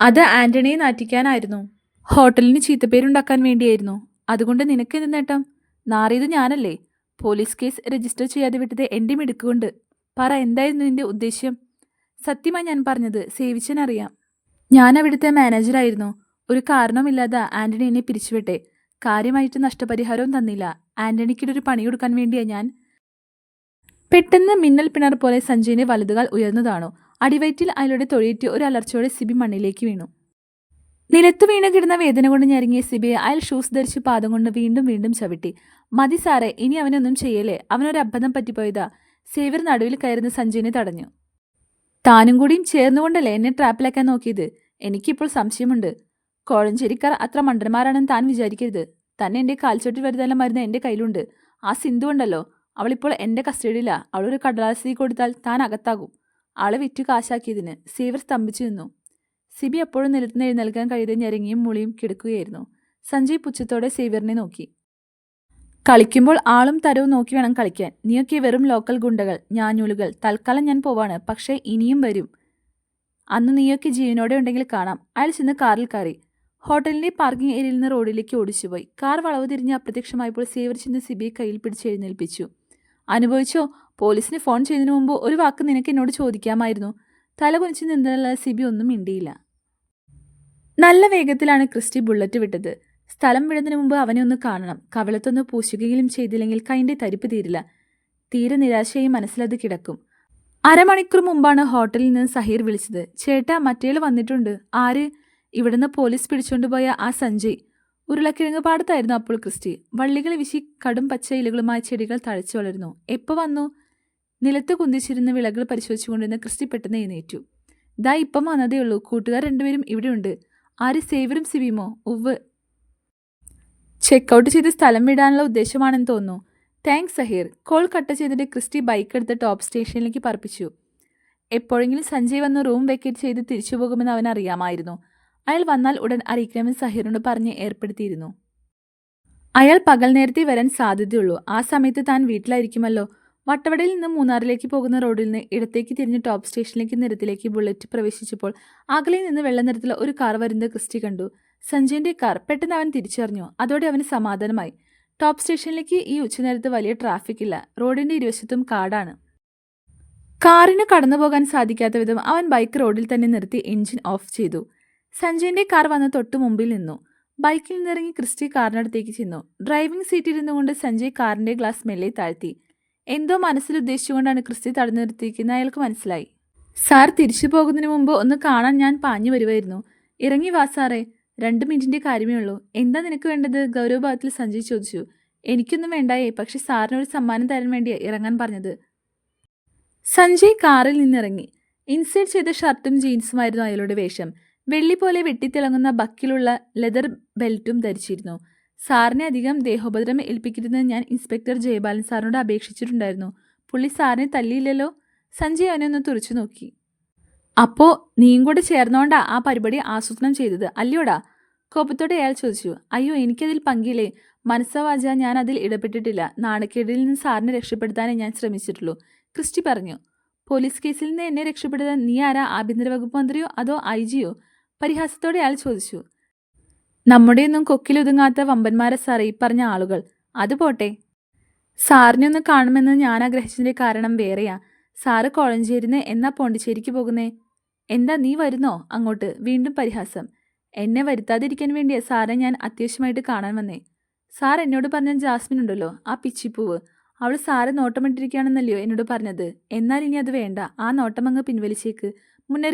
അത് ആന്റണിയെ നാറ്റിക്കാനായിരുന്നു. ഹോട്ടലിന് ചീത്തപ്പേരുണ്ടാക്കാൻ വേണ്ടിയായിരുന്നു. അതുകൊണ്ട് നിനക്ക് എന്ത് നേട്ടം? നാറിയത് ഞാനല്ലേ. പോലീസ് കേസ് രജിസ്റ്റർ ചെയ്യാതെ വിട്ടത് എന്റെ മിടുക്കുകൊണ്ട്. പറ എന്തായിരുന്നു നിന്റെ ഉദ്ദേശ്യം? സത്യമായി ഞാൻ പറഞ്ഞത് സേവിച്ചനറിയാം. ഞാൻ അവിടുത്തെ മാനേജറായിരുന്നു ഒരു കാരണമില്ലാതെ ആന്റണി എന്നെ പിരിച്ചുവിട്ടെ. കാര്യമായിട്ട് നഷ്ടപരിഹാരവും തന്നില്ല. ആന്റണിക്കിടൊരു പണി കൊടുക്കാൻ വേണ്ടിയാ ഞാൻ. പെട്ടെന്ന് മിന്നൽ പിണർ പോലെ സഞ്ജയിന്റെ വലതുകാൽ ഉയർന്നതാണോ അടിവയറ്റിൽ അയാളുടെ തൊഴിയേറ്റ് ഒരു അലർച്ചയോടെ സിബി മണ്ണിലേക്ക് വീണു. നിലത്തു വീണ് കിടന്ന വേദന കൊണ്ട് ഞെരങ്ങിയ സിബിയെ അയാൾ ഷൂസ് ധരിച്ച് പാദം കൊണ്ട് വീണ്ടും വീണ്ടും ചവിട്ടി. മതി സാറേ ഇനി അവനൊന്നും ചെയ്യലേ അവനൊരു അബദ്ധം പറ്റിപ്പോയതാ. സേവർ നടുവിൽ കയറുന്ന സഞ്ജയിനെ തടഞ്ഞു. താനും കൂടിയും ചേർന്നുകൊണ്ടല്ലേ എന്നെ ട്രാപ്പിലാക്കാൻ നോക്കിയത്? എനിക്കിപ്പോൾ സംശയമുണ്ട്. കോഴഞ്ചേരിക്കാർ അത്ര മണ്ടന്മാരാണെന്ന് താൻ വിചാരിക്കരുത്. തന്നെ എന്റെ കാൽച്ചോട്ടിൽ വരുതെല്ലാം മരുന്ന് എന്റെ കയ്യിലുണ്ട്. ആ സിന്ധു ഉണ്ടല്ലോ. അവളിപ്പോൾ എന്റെ കസ്റ്റഡിയിലാണ് അവളൊരു കടലാസി കൊടുത്താൽ താൻ അകത്താകും. ആളെ വിറ്റു കാശാക്കിയതിന് സീവർ സ്തംഭിച്ചു നിന്നു. സിബി അപ്പോഴും നിലത്തുനിന്ന് എഴുന്നേൽക്കാൻ കഴിയാതെ ഞെരങ്ങിയും മുളിയും കിടക്കുകയായിരുന്നു. സഞ്ജയ് പുച്ഛത്തോടെ സേവ്യറിനെ നോക്കി. കളിക്കുമ്പോൾ ആളും തരവും നോക്കി വേണം കളിക്കാൻ. നീയൊക്കെ വെറും ലോക്കൽ ഗുണ്ടകൾ ഞാഞ്ഞൂലുകൾ. തൽക്കാലം ഞാൻ പോവാണ് പക്ഷേ ഇനിയും വരും. അന്ന് നീയൊക്കെ ജീവനോടെ ഉണ്ടെങ്കിൽ കാണാം. അയാൾ ചെന്ന് കാറിൽ കയറി. ഹോട്ടലിന്റെ പാർക്കിംഗ് ഏരിയയിൽ നിന്ന് റോഡിലേക്ക് ഓടിച്ചുപോയി. കാർ വളവ് തിരിഞ്ഞ് അപ്രത്യക്ഷമായപ്പോൾ സേവർ ചെന്ന് സിബിയെ കയ്യിൽ പിടിച്ച് എഴുന്നേൽപ്പിച്ചു. അനുഭവിച്ചോ? പോലീസിന് ഫോൺ ചെയ്തതിനു മുമ്പ് ഒരു വാക്ക് നിനക്ക് എന്നോട് ചോദിക്കാമായിരുന്നു. തല കുനിച്ച് നിന്നുള്ള സിബി ഒന്നും മിണ്ടിയില്ല. നല്ല വേഗത്തിലാണ് ക്രിസ്റ്റി ബുള്ളറ്റ് വിട്ടത്. സ്ഥലം വിടുന്നതിന് മുമ്പ് അവനെ ഒന്ന് കാണണം. കവളത്തൊന്ന് പൂശുകയും ചെയ്തില്ലെങ്കിൽ കൈന്റെ തരിപ്പ് തീരില്ല. തീരെ നിരാശയായി മനസ്സിലത് കിടക്കും. അരമണിക്കൂർ മുമ്പാണ് ഹോട്ടലിൽ നിന്ന് സഹീർ വിളിച്ചത്. ചേട്ടാ മറ്റേയാൾ വന്നിട്ടുണ്ട്. ആര്? ഇവിടുന്ന് പോലീസ് പിടിച്ചുകൊണ്ടുപോയ ആ സഞ്ജയ്. ഉരുളക്കിഴങ്ങ് പാടത്തായിരുന്നു അപ്പോൾ ക്രിസ്റ്റി. വള്ളികൾ വിശി കടും പച്ച ഇലകളുമായ ചെടികൾ തഴച്ചു വളരുന്നു. എപ്പോൾ വന്നു? നിലത്ത് കുന്തിച്ചിരുന്ന വിളകൾ പരിശോധിച്ചുകൊണ്ടിരുന്ന ക്രിസ്റ്റി പെട്ടെന്ന് എഴുന്നേറ്റു. ദാ ഇപ്പം വന്നതേ ഉള്ളൂ. കൂട്ടുകാർ രണ്ടുപേരും ഇവിടെയുണ്ട്. ആര്? സേവരും സിബിയുമോ? ഉവ് ചെക്കൗട്ട് ചെയ്ത് സ്ഥലം വിടാനുള്ള ഉദ്ദേശമാണെന്ന് തോന്നുന്നു. താങ്ക്സ് സഹീർ. കോൾ കട്ട് ചെയ്തിട്ട് ക്രിസ്റ്റി ബൈക്ക് എടുത്ത് ടോപ്പ് സ്റ്റേഷനിലേക്ക് പറപ്പിച്ചു. എപ്പോഴെങ്കിലും സഞ്ജയ് വന്ന് റൂം വെക്കേറ്റ് ചെയ്ത് തിരിച്ചു പോകുമെന്ന് അവൻ അറിയാമായിരുന്നു. അയാൾ വന്നാൽ ഉടൻ അറിയിക്കണമെന്ന് സഹീറിനോട് പറഞ്ഞ് ഏർപ്പെടുത്തിയിരുന്നു. അയാൾ പകൽ നേരത്തെ വരാൻ സാധ്യതയുള്ളൂ. ആ സമയത്ത് താൻ വീട്ടിലായിരിക്കുമല്ലോ. വട്ടവടയിൽ നിന്ന് മൂന്നാറിലേക്ക് പോകുന്ന റോഡിൽ നിന്ന് ഇടത്തേക്ക് തിരിഞ്ഞ് ടോപ്പ് സ്റ്റേഷനിലേക്ക് നിരത്തിലേക്ക് ബുള്ളറ്റ് പ്രവേശിച്ചപ്പോൾ അകലെ നിന്ന് വെള്ള നിറത്തിലുള്ള ഒരു കാർ വരുന്നത് ക്രിസ്റ്റി കണ്ടു. സഞ്ജയന്റെ കാർ പെട്ടെന്ന് അവൻ തിരിച്ചറിഞ്ഞു. അതോടെ അവന് സമാധാനമായി. ടോപ്പ് സ്റ്റേഷനിലേക്ക് ഈ ഉച്ചനേരത്ത് വലിയ ട്രാഫിക് ഇല്ല. റോഡിന്റെ ഇരുവശത്തും കാടാണ്. കാറിന് കടന്നു പോകാൻ സാധിക്കാത്ത വിധം അവൻ ബൈക്ക് റോഡിൽ തന്നെ നിർത്തി എഞ്ചിൻ ഓഫ് ചെയ്തു. സഞ്ജയന്റെ കാർ വന്ന് തൊട്ടു മുമ്പിൽ നിന്നു. ബൈക്കിൽ നിന്നിറങ്ങി ക്രിസ്റ്റി കാറിനടുത്തേക്ക് ചെന്നു. ഡ്രൈവിംഗ് സീറ്റിൽ ഇരുന്നുകൊണ്ട് സഞ്ജയ് കാറിന്റെ ഗ്ലാസ് മെല്ലെ താഴ്ത്തി. എന്തോ മനസ്സിൽ ഉദ്ദേശിച്ചുകൊണ്ടാണ് ക്രിസ്റ്റി തടഞ്ഞു നിർത്തിയിരിക്കുന്നത് അയാൾക്ക് മനസ്സിലായി. സാർ തിരിച്ചു പോകുന്നതിന് മുമ്പ് ഒന്ന് കാണാൻ ഞാൻ പാഞ്ഞു വരുമായിരുന്നു ഇറങ്ങി വാ സാറേ. രണ്ട് മിനിറ്റിന്റെ കാര്യമേ ഉള്ളൂ. എന്താ നിനക്ക് വേണ്ടത്? ഗൗരവഭാവത്തിൽ സഞ്ജയ് ചോദിച്ചു. എനിക്കൊന്നും വേണ്ടായേ പക്ഷെ സാറിനൊരു സമ്മാനം തരാൻ വേണ്ടിയാ ഇറങ്ങാൻ പറഞ്ഞത്. സഞ്ജയ് കാറിൽ നിന്നിറങ്ങി. ഇൻസേർട്ട് ചെയ്ത ഷർട്ടും ജീൻസുമായിരുന്നു അയാളുടെ വേഷം. വെള്ളി പോലെ വെട്ടിത്തിളങ്ങുന്ന ബക്കിലുള്ള ലെതർ ബെൽറ്റും ധരിച്ചിരുന്നു. സാറിനെ അധികം ദേഹോപദ്രം ഏൽപ്പിക്കരുതെന്ന് ഞാൻ ഇൻസ്പെക്ടർ ജയബാലൻ സാറിനോട് അപേക്ഷിച്ചിട്ടുണ്ടായിരുന്നു. പുള്ളി സാറിനെ തല്ലിയില്ലല്ലോ? സഞ്ജയ് അവനെ ഒന്ന് തുറച്ചു നോക്കി. അപ്പോ നീയും കൂടെ ചേർന്നോണ്ടാ ആ പരിപാടി ആസൂത്രണം ചെയ്തത്. അല്ലയോടാ? കോപത്തോടെ അയാൾ ചോദിച്ചു. അയ്യോ എനിക്കതിൽ പങ്കില്ലേ? മനസ്സവാച ഞാൻ അതിൽ ഇടപെട്ടിട്ടില്ല. നാണക്കേടിൽ നിന്ന് സാറിനെ രക്ഷപ്പെടുത്താനേ ഞാൻ ശ്രമിച്ചിട്ടുള്ളൂ. ക്രിസ്റ്റി പറഞ്ഞു. പോലീസ് കേസിൽ നിന്ന് എന്നെ രക്ഷപ്പെടുത്താൻ നീ ആരാ? ആഭ്യന്തര വകുപ്പ് മന്ത്രിയോ അതോ ഐ ജിയോ? പരിഹാസത്തോടെ അയാൾ ചോദിച്ചു. നമ്മുടെയൊന്നും കൊക്കിലൊതുങ്ങാത്ത വമ്പന്മാരെ സാറേ പറഞ്ഞ ആളുകൾ. അത് പോട്ടെ. സാറിനെ ഒന്ന് കാണുമെന്ന് ഞാൻ ആഗ്രഹിച്ചതിന്റെ കാരണം വേറെയാ. സാറ് കോഴഞ്ചേരിന്ന് എന്നാ പോണ്ടിച്ചേരിക്ക് പോകുന്നേ? എന്താ നീ വരുന്നോ? അങ്ങോട്ട് വീണ്ടും പരിഹാസം. എന്നെ വരുത്താതിരിക്കാൻ വേണ്ടിയ സാറെ ഞാൻ അത്യാവശ്യമായിട്ട് കാണാൻ വന്നേ. സാർ എന്നോട് പറഞ്ഞ ജാസ്മിൻ ഉണ്ടല്ലോ ആ പിച്ചിപ്പൂവ്. അവൾ സാറ് നോട്ടമിട്ടിരിക്കുകയാണെന്നല്ലയോ എന്നോട് പറഞ്ഞത്. എന്നാൽ ഇനി അത് വേണ്ട. ആ നോട്ടം അങ്ങ് പിൻവലിച്ചേക്ക്.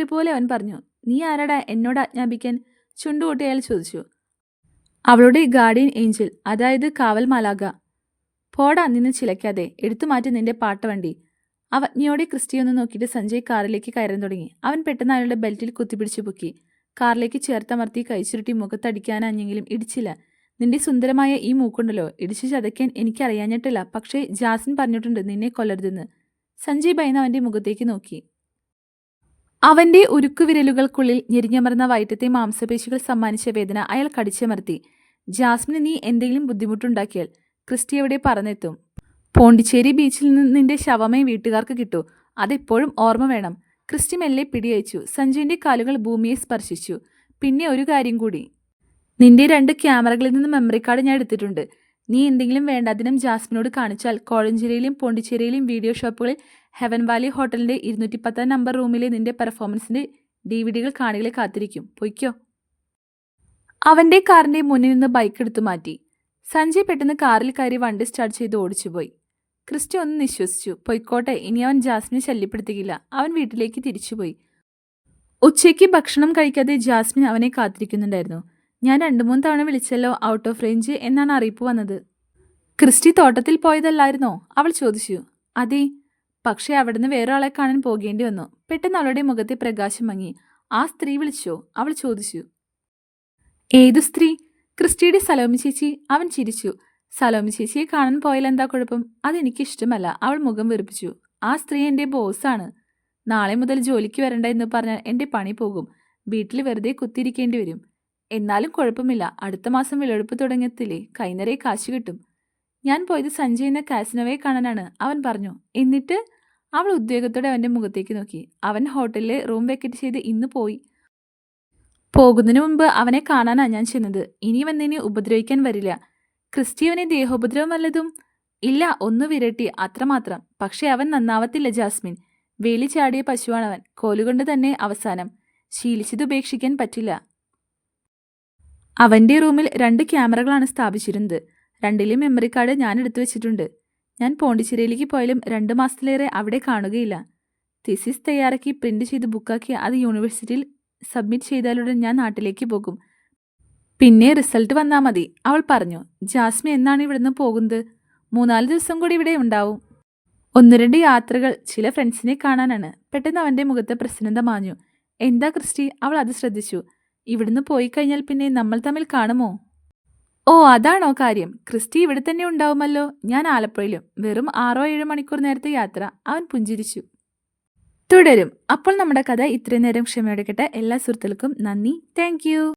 പോലെ അവൻ പറഞ്ഞു. നീ ആരാടാ എന്നോട് ആജ്ഞാപിക്കാൻ? ചുണ്ടുകൂട്ടി അയാൾ ചോദിച്ചു. അവളുടെ ഗാർഡിയൻ ഏഞ്ചൽ അതായത് കാവൽ മാലാക പോടാ നിന്ന് ചിലയ്ക്കാതെ. എടുത്തു മാറ്റി നിന്റെ പാട്ടവണ്ടി. അവജ്ഞയോടെ ക്രിസ്റ്റിയൊന്ന് നോക്കിയിട്ട് സഞ്ജയ് കാറിലേക്ക് കയറാൻ തുടങ്ങി. അവൻ പെട്ടെന്ന് അയാളുടെ ബെൽറ്റിൽ കുത്തിപ്പിടിച്ചു പൊക്കി. കാറിലേക്ക് ചേർത്തമർത്തി കൈച്ചുരുട്ടി മുഖത്തടിക്കാനഞ്ഞെങ്കിലും ഇടിച്ചില്ല. നിന്റെ സുന്ദരമായ ഈ മൂക്കുണ്ടല്ലോ. ഇടിച്ചു ചതയ്ക്കാൻ എനിക്കറിയാഞ്ഞിട്ടില്ല. പക്ഷേ ജാസിൻ പറഞ്ഞിട്ടുണ്ട് നിന്നെ കൊല്ലരുതെന്ന്. സഞ്ജയ് ഭയന്ന് അവന്റെ മുഖത്തേക്ക് നോക്കി. അവന്റെ ഉരുക്കുവിരലുകൾക്കുള്ളിൽ ഞെരിഞ്ഞമർന്ന വയറ്റത്തെ മാംസപേശികൾ സമ്മാനിച്ച വേദന അയാൾ കടിച്ചമർത്തി. ജാസ്മിന് നീ എന്തെങ്കിലും ബുദ്ധിമുട്ടുണ്ടാക്കിയാൽ ക്രിസ്റ്റി എവിടെ പറന്നെത്തും? പോണ്ടിച്ചേരി ബീച്ചിൽ നിന്ന് നിന്റെ ശവമേ വീട്ടുകാർക്ക് കിട്ടൂ. അതെപ്പോഴും ഓർമ്മ വേണം. ക്രിസ്റ്റി മെല്ലെ പിടിയച്ചു സഞ്ജുവിന്റെ കാലുകൾ ഭൂമിയെ സ്പർശിച്ചു. പിന്നെ ഒരു കാര്യം കൂടി. നിന്റെ രണ്ട് ക്യാമറകളിൽ നിന്ന് മെമ്മറി കാർഡ് ഞാൻ എടുത്തിട്ടുണ്ട്. നീ എന്തെങ്കിലും വേണ്ടാതിനും ജാസ്മിനോട് കാണിച്ചാൽ കോഴഞ്ചേരിയിലും പോണ്ടിച്ചേരിയിലും വീഡിയോ ഷോപ്പുകളിൽ ഹെവൻ വാലി ഹോട്ടലിന്റെ ഇരുന്നൂറ്റി പത്താം നമ്പർ റൂമിലെ നിന്റെ പെർഫോമൻസിന്റെ ഡി വി ഡികൾ കാണികളെ കാത്തിരിക്കും. പൊയ്ക്കോ. അവന്റെ കാറിന്റെ മുന്നിൽ നിന്ന് ബൈക്ക് എടുത്തു മാറ്റി. സഞ്ജയ് പെട്ടെന്ന് കാറിൽ കയറി വണ്ടി സ്റ്റാർട്ട് ചെയ്ത് ഓടിച്ചുപോയി. ക്രിസ്റ്റി ഒന്ന് നിശ്വസിച്ചു. പൊയ്ക്കോട്ടെ ഇനി അവൻ ജാസ്മിനെ ശല്യപ്പെടുത്തുകയില്ല. അവൻ വീട്ടിലേക്ക് തിരിച്ചുപോയി. ഉച്ചയ്ക്ക് ഭക്ഷണം കഴിക്കാതെ ജാസ്മിൻ അവനെ കാത്തിരിക്കുന്നുണ്ടായിരുന്നു. ഞാൻ രണ്ടു മൂന്ന് തവണ വിളിച്ചല്ലോ ഔട്ട് ഓഫ് റേഞ്ച് എന്നാണ് അറിയിപ്പ് വന്നത്. ക്രിസ്റ്റി തോട്ടത്തിൽ പോയതല്ലായിരുന്നോ? അവൾ ചോദിച്ചു. അതെ പക്ഷേ അവിടുന്ന് വേറെ കാണാൻ പോകേണ്ടി വന്നു. പെട്ടെന്ന് അവളുടെ മുഖത്തെ പ്രകാശം മങ്ങി. ആ സ്ത്രീ വിളിച്ചോ? അവൾ ചോദിച്ചു. ഏതു സ്ത്രീ? ക്രിസ്റ്റിയുടെ സലോമി ചേച്ചി അവൻ ചിരിച്ചു. സലോമി ചേച്ചിയെ കാണാൻ പോയാൽ എന്താ കുഴപ്പം? അതെനിക്കിഷ്ടമല്ല അവൾ മുഖം വെറുപ്പിച്ചു. ആ സ്ത്രീ എന്റെ ബോസാണ്. നാളെ മുതൽ ജോലിക്ക് വരണ്ട എന്ന് പറഞ്ഞാൽ എന്റെ പണി പോകും. വീട്ടിൽ വെറുതെ കുത്തിയിരിക്കേണ്ടി വരും. എന്നാലും കുഴപ്പമില്ല. അടുത്ത മാസം വിളവെടുപ്പ് തുടങ്ങിയത്തില്ലേ കൈനിറയെ കാശ് കിട്ടും. ഞാൻ പോയത് സഞ്ജയ് എന്ന കാസിനോവയെ കാണാനാണ്. അവൻ പറഞ്ഞു എന്നിട്ട്? അവൾ ഉദ്യോഗത്തോടെ അവന്റെ മുഖത്തേക്ക് നോക്കി. അവൻ ഹോട്ടലിലെ റൂം വെക്കറ്റ് ചെയ്ത് ഇന്ന് പോയി. പോകുന്നതിന് മുമ്പ് അവനെ കാണാനാണ് ഞാൻ ചെന്നത്. ഇനി വന്നതിനെ ഉപദ്രവിക്കാൻ വരില്ല. ക്രിസ്റ്റി അവനെ ദേഹോപദ്രവം വല്ലതും ഇല്ല ഒന്ന് വിരട്ടി അത്രമാത്രം. പക്ഷെ അവൻ നന്നാവത്തില്ല ജാസ്മിൻ. വേലി ചാടിയ പശുവാണവൻ. കോലുകൊണ്ട് തന്നെ അവസാനം. ശീലിച്ചത് ഉപേക്ഷിക്കാൻ പറ്റില്ല. അവന്റെ റൂമിൽ രണ്ട് ക്യാമറകളാണ് സ്ഥാപിച്ചിരുന്നത്. രണ്ടിലും മെമ്മറി കാർഡ് ഞാൻ എടുത്തു വെച്ചിട്ടുണ്ട്. ഞാൻ പോണ്ടിച്ചേരിയിലേക്ക് പോയാലും രണ്ട് മാസത്തിലേറെ അവിടെ കാണുകയില്ല. തിസിസ് തയ്യാറാക്കി പ്രിന്റ് ചെയ്ത് ബുക്കാക്കി അത് യൂണിവേഴ്സിറ്റിയിൽ സബ്മിറ്റ് ചെയ്താലുടൻ ഞാൻ നാട്ടിലേക്ക് പോകും. പിന്നെ റിസൾട്ട് വന്നാൽ മതി. അവൾ പറഞ്ഞു ജാസ്മി എന്നാണ് ഇവിടുന്ന് പോകുന്നത്? മൂന്നാൽ ദിവസം കൂടി ഇവിടെ ഉണ്ടാവും. ഒന്ന് രണ്ട് യാത്രകൾ ചില ഫ്രണ്ട്സിനെ കാണാനാണ്. പെട്ടെന്ന് അവന്റെ മുഖത്ത് പ്രസന്നത മാഞ്ഞു. എന്താ ക്രിസ്റ്റി? അവൾ അത് ശ്രദ്ധിച്ചു. ഇവിടുന്ന് പോയി കഴിഞ്ഞാൽ പിന്നെ നമ്മൾ തമ്മിൽ കാണുമോ? ഓ അതാണോ കാര്യം. ക്രിസ്റ്റി ഇവിടെ തന്നെ ഉണ്ടാവുമല്ലോ. ഞാൻ ആലപ്പുഴയിലും. വെറും ആറോ ഏഴ് മണിക്കൂർ നേരത്തെ യാത്ര. അവൻ പുഞ്ചിരിച്ചു. തുടരും. അപ്പോൾ നമ്മുടെ കഥ ഇത്രയും നേരം ക്ഷമയോടെ കേട്ട എല്ലാ സുഹൃത്തുക്കൾക്കും നന്ദി. താങ്ക്